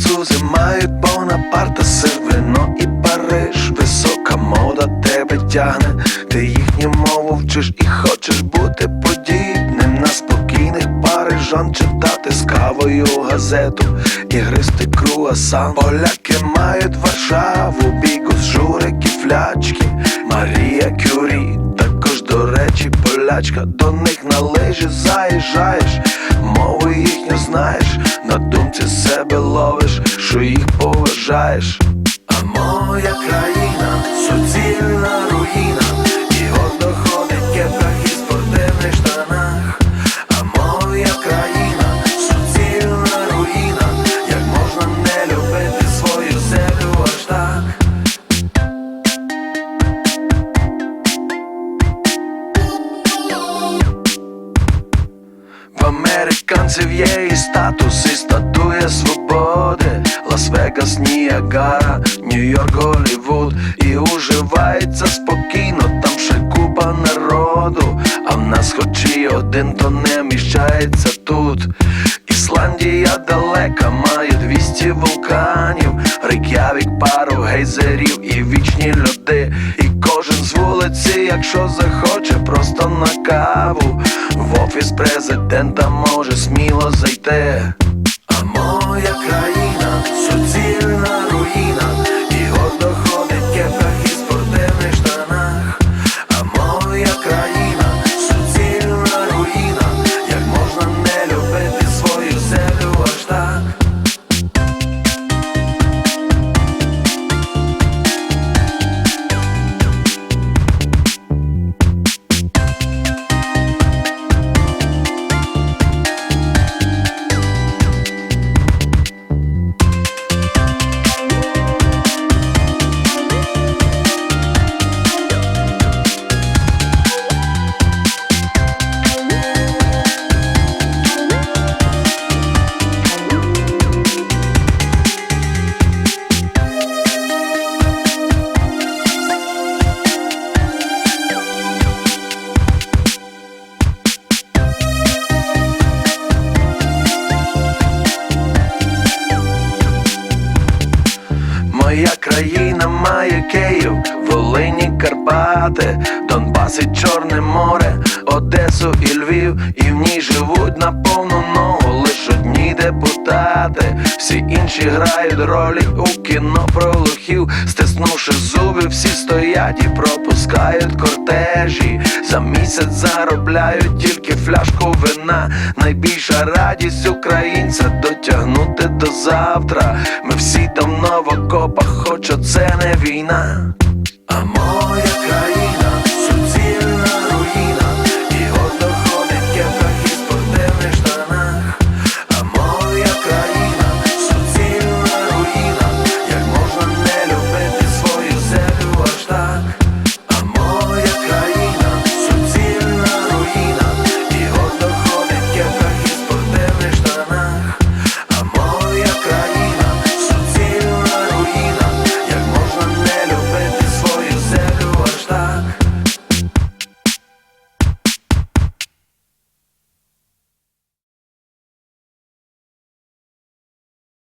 французи мають Бонапарта, вино і Париж, висока мода тебе тягне, ти їхню мову вчиш і хочеш бути подібним. На спокійних парижан читати з кавою газету. І гристи круасан. Поляки мають Варшаву, бігус, журики, флячки, Марія Кюрі, речі, полячка, до них на лижі заїжджаєш, мову їхню знаєш, на думці себе ловиш, що їх поважаєш. А моя країна суцільна руїна, американців є і статус, і статуя свободи. Лас-Вегас, Ніагара, Нью-Йорк, Голлівуд І уживається спокійно, там ще купа народу. А в нас хоч і один, то не міщається тут. Ісландія далека, має 200 вулканів. Рейк'явік, пару гейзерів і вічні льоди. І кожен з вулиці, якщо захоче, просто на каву. В офіс президента може сміло зайти. А моя країна країна має Київ, Волині, Карпати, Донбас і Чорне море, Одесу і Львів, і в ній живуть на повну ногу лиш одні депутати. Всі інші грають ролі у кіно про лохів, стиснувши зуби, всі стоять і пропускають кортежі. За місяць заробляють тільки фляжку вина. Найбільша радість українця дотягнути до завтра. Ми всі давно в окопах, хоч оце не війна.